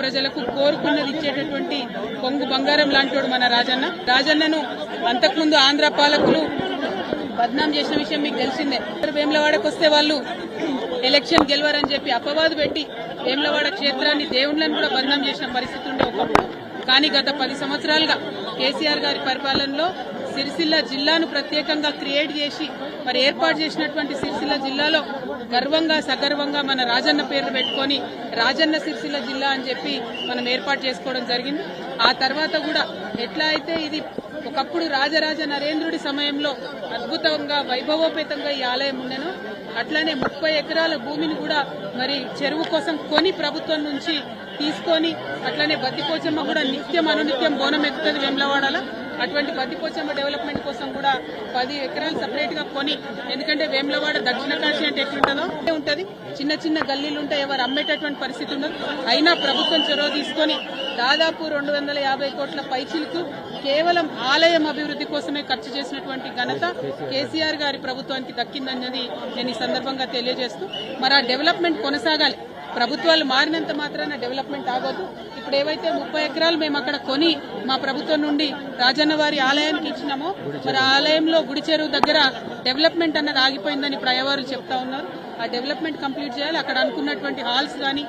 ప్రజలకు కోరుకున్నది ఇచ్చేటటువంటి కొంగు బంగారం లాంటి మన రాజన్న. రాజన్నను అంతకుముందు ఆంధ్ర పాలకులు బద్నాం చేసిన విషయం మీకు తెలిసిందే. వేములవాడకు వస్తే వాళ్ళు ఎలక్షన్ గెలవరని చెప్పి అపవాదు పెట్టి వేములవాడ క్షేత్రాన్ని దేవుళ్ళని కూడా బద్నాం చేసిన పరిస్థితి ఉండే ఒకప్పుడు. కానీ గత పది సంవత్సరాలుగా కేసీఆర్ గారి పరిపాలనలో సిరిసిల్ల జిల్లాను ప్రత్యేకంగా క్రియేట్ చేసి మరి ఏర్పాటు చేసినటువంటి సిరిసిల్ల జిల్లాలో గర్వంగా సగర్వంగా మన రాజన్న పేరు పెట్టుకొని రాజన్న సిరిసిల్ల జిల్లా అని చెప్పి మనం ఏర్పాటు చేసుకోవడం జరిగింది. ఆ తర్వాత కూడా ఎట్లా అయితే ఇది ఒకప్పుడు రాజరాజ నరేంద్రుడి సమయంలో అద్భుతంగా వైభవోపేతంగా ఈ ఆలయం ఉండెను అట్లానే ముప్పై ఎకరాల భూమిని కూడా మరి చెరువు కోసం కొని ప్రభుత్వం నుంచి తీసుకొని అట్లనే బద్దిపోచమ్మ కూడా నిత్యం అనునిత్యం బోనం ఎక్కుతుంది వేములవాడలో. అటువంటి బద్దిపోచమ్మ డెవలప్మెంట్ కోసం కూడా పది ఎకరాలు సపరేట్గా కొని ఎందుకంటే వేములవాడ దక్షిణ కాశీ అంటే ఎట్లుంటుందో అదే ఉంటది. చిన్న చిన్న గల్లీలు ఉంటే ఎవరు అమ్మేటటువంటి పరిస్థితి ఉండదు. అయినా ప్రభుత్వం చొరవ తీసుకొని దాదాపు రెండు వందల యాభై కోట్ల పైచిలకు కేవలం ఆలయం అభివృద్ధి కోసమే ఖర్చు చేసినటువంటి ఘనత కేసీఆర్ గారి ప్రభుత్వానికి దక్కిందన్నది నేను ఈ సందర్భంగా తెలియజేస్తూ మరి ఆ డెవలప్మెంట్ కొనసాగాలి. ప్రభుత్వాలు మారినంత మాత్రాన డెవలప్మెంట్ ఆగొద్దు. ఇప్పుడు ఏవైతే ముప్పై ఎకరాలు మేము అక్కడ కొని మా ప్రభుత్వం నుండి రాజన్న వారి ఆలయానికి ఇచ్చినామో మరి ఆలయంలో గుడి చెరువు దగ్గర డెవలప్మెంట్ అన్నది ఆగిపోయిందని ప్రయవారులు చెప్తా ఉన్నారు. ఆ డెవలప్మెంట్ కంప్లీట్ చేయాలి. అక్కడ అనుకున్నటువంటి హాల్స్ కానీ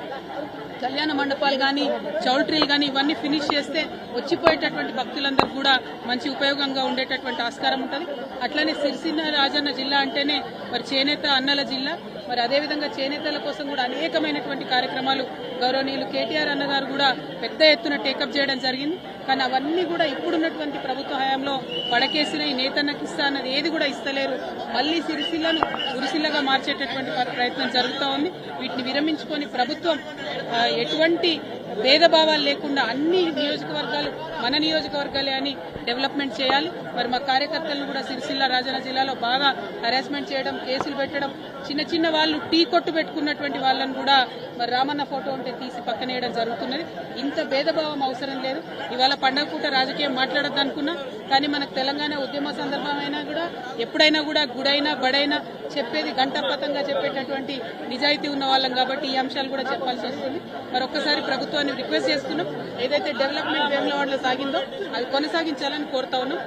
కళ్యాణ మండపాలు కానీ చౌల్ట్రీలు కానీ ఇవన్నీ ఫినిష్ చేస్తే వచ్చిపోయేటటువంటి భక్తులందరూ కూడా మంచి ఉపయోగంగా ఉండేటటువంటి ఆస్కారం ఉంటుంది. అట్లనే సిరిసిల్ల రాజన్న జిల్లా అంటేనే మరి చేనేత అన్నల జిల్లా. మరి అదేవిధంగా చేనేతల కోసం కూడా అనేకమైనటువంటి కార్యక్రమాలు గౌరవనీయులు కేటీఆర్ అన్నగారు కూడా పెద్ద ఎత్తున టేకప్ చేయడం జరిగింది. కానీ అవన్నీ కూడా ఇప్పుడున్నటువంటి ప్రభుత్వ హయాంలో పడకేసిన ఈ నేతన్నకి ఇస్తా అన్నది ఏది కూడా ఇస్తలేరు. మళ్ళీ సిరిసిల్లను గురిసిల్లగా మార్చేటటువంటి ప్రయత్నం జరుగుతూ ఉంది. వీటిని విరమించుకొని ప్రభుత్వం ఎటువంటి భేదభావాలు లేకుండా అన్ని నియోజకవర్గాలు మన నియోజకవర్గాలే అని డెవలప్మెంట్ చేయాలి. మరి మా కార్యకర్తలను కూడా సిరిసిల్ల రాజన్న జిల్లాలో బాగా హరాస్మెంట్ చేయడం కేసులు పెట్టడం చిన్న చిన్న వాళ్ళు టీ కొట్టు పెట్టుకున్నటువంటి వాళ్ళని కూడా మరి రామన్న ఫోటో ఉంటే తీసి పక్కనేయడం జరుగుతున్నది. ఇంత భేదభావం అవసరం లేదు. ఇవాళ పండగ పూట రాజకీయం మాట్లాడద్దు అనుకున్నా కానీ మనకు తెలంగాణ ఉద్యమ సందర్భమైనా కూడా ఎప్పుడైనా కూడా గుడైనా బడైనా చెప్పేది గంటపతంగా చెప్పేటటువంటి నిజాయితీ ఉన్న వాళ్ళం కాబట్టి ఈ అంశాలు కూడా చెప్పాల్సి వస్తుంది. మరొకసారి ప్రభుత్వాన్ని రిక్వెస్ట్ చేస్తున్నాం. ఏదైతే డెవలప్మెంట్ వేములవాడలో సాగిందో అది కొనసాగించాలని కోరుతా ఉన్నాం.